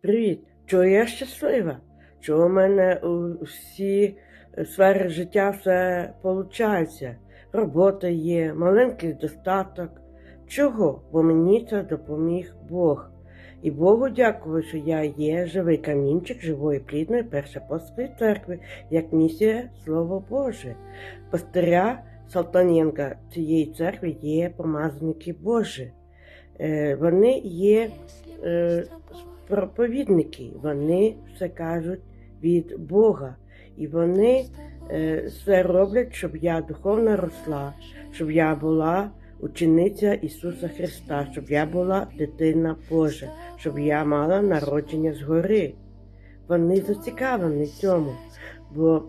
Привіт! Чого я щаслива? Чого в мене у всі сфери життя все виходить? Робота є, маленький достаток. Чого? Бо мені це допоміг Бог. І Богу дякую, що я є живий камінчик живої плідної першопостої церкви, як місія Слово Боже. Пастиря Салтаненка цієї церкви є помазаники Божі. Е, Вони є е, проповідники, вони все кажуть від Бога. І вони е, все роблять, щоб я духовно росла, щоб я була учениця Ісуса Христа, щоб я була дитина Божа, щоб я мала народження згори. Вони зацікавлені цьому, бо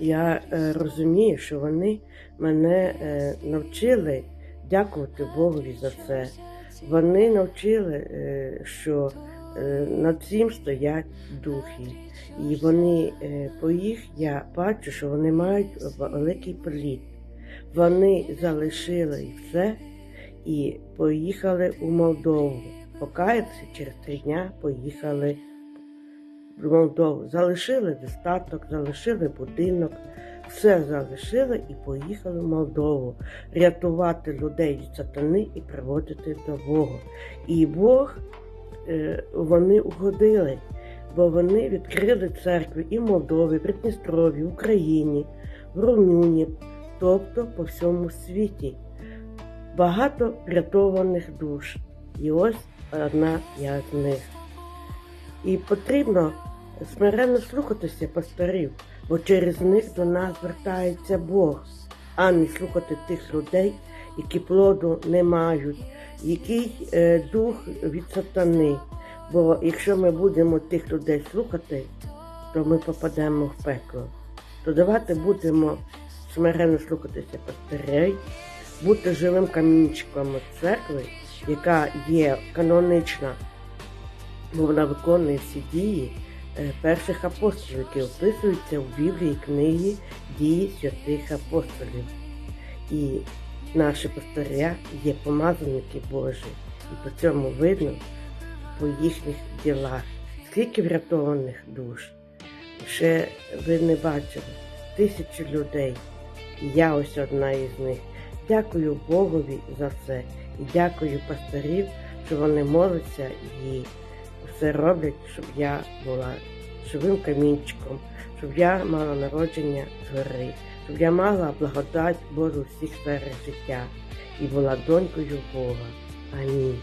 я е, розумію, що вони мене е, навчили дякувати Богові за це. Вони навчили, е, що е, над цим стоять духи. І вони е, по їх я бачу, що вони мають великий плід. Вони залишили все і поїхали у Молдову. Покаятися через три дня поїхали в Молдову. Залишили достаток, залишили будинок, все залишили і поїхали в Молдову рятувати людей від сатани і приводити до Бога. І Бог е, вони угодили, бо вони відкрили церкви і в Молдові, Придністрові, Україні, в Румунії, тобто по всьому світі. Багато врятованих душ. І ось одна я з них. І потрібно смиренно слухатися пасторів, бо через них до нас звертається Бог, а не слухати тих людей, які плоду не мають, який е, дух від сатани. Бо якщо ми будемо тих людей слухати, то ми попадемо в пекло. То давайте будемо смиренно слухатися пастирей, бути живим камінчиком церкви, яка є канонична, бо вона виконує всі дії перших апостолів, які описуються в Біблії книги дії святих апостолів. І наші пастиря є помазаники Божі, і по цьому видно по їхніх ділах, скільки врятованих душ. Ще ви не бачили тисячі людей. І я ось одна із них. Дякую Богові за це. І дякую пастирів, що вони моляться і все роблять, щоб я була живим камінчиком, щоб я мала народження згори, щоб я мала благодать Божу всіх сферах життя і була донькою Бога. Амінь.